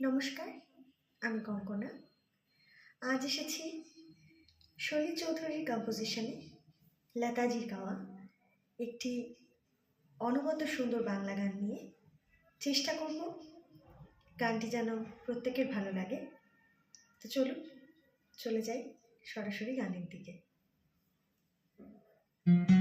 নমস্কার, আমি কঙ্কনা। আজ এসেছি শৈলী চৌধুরীর কম্পোজিশনে লতাজির গাওয়া একটি অনবদ্য সুন্দর বাংলা গান নিয়ে। চেষ্টা করব গানটি যেন প্রত্যেকের ভালো লাগে। তো চলুন, চলে যাই সরাসরি গানের দিকে। thank you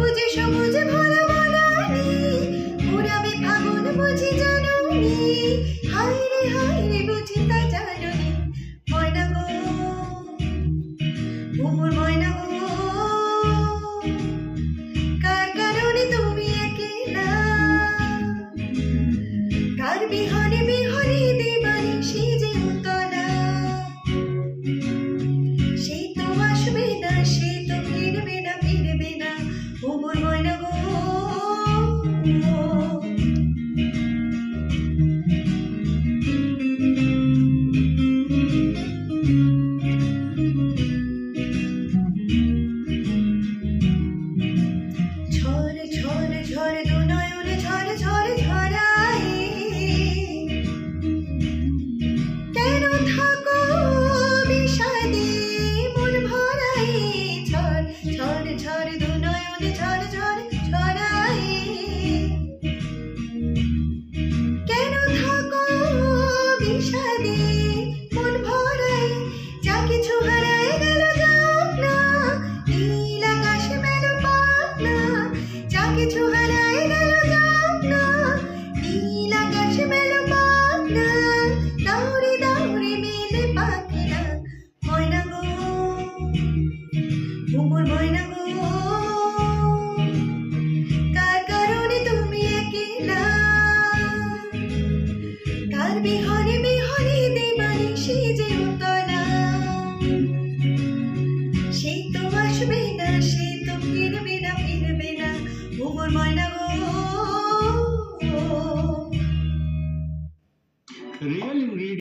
不接受。Mine never.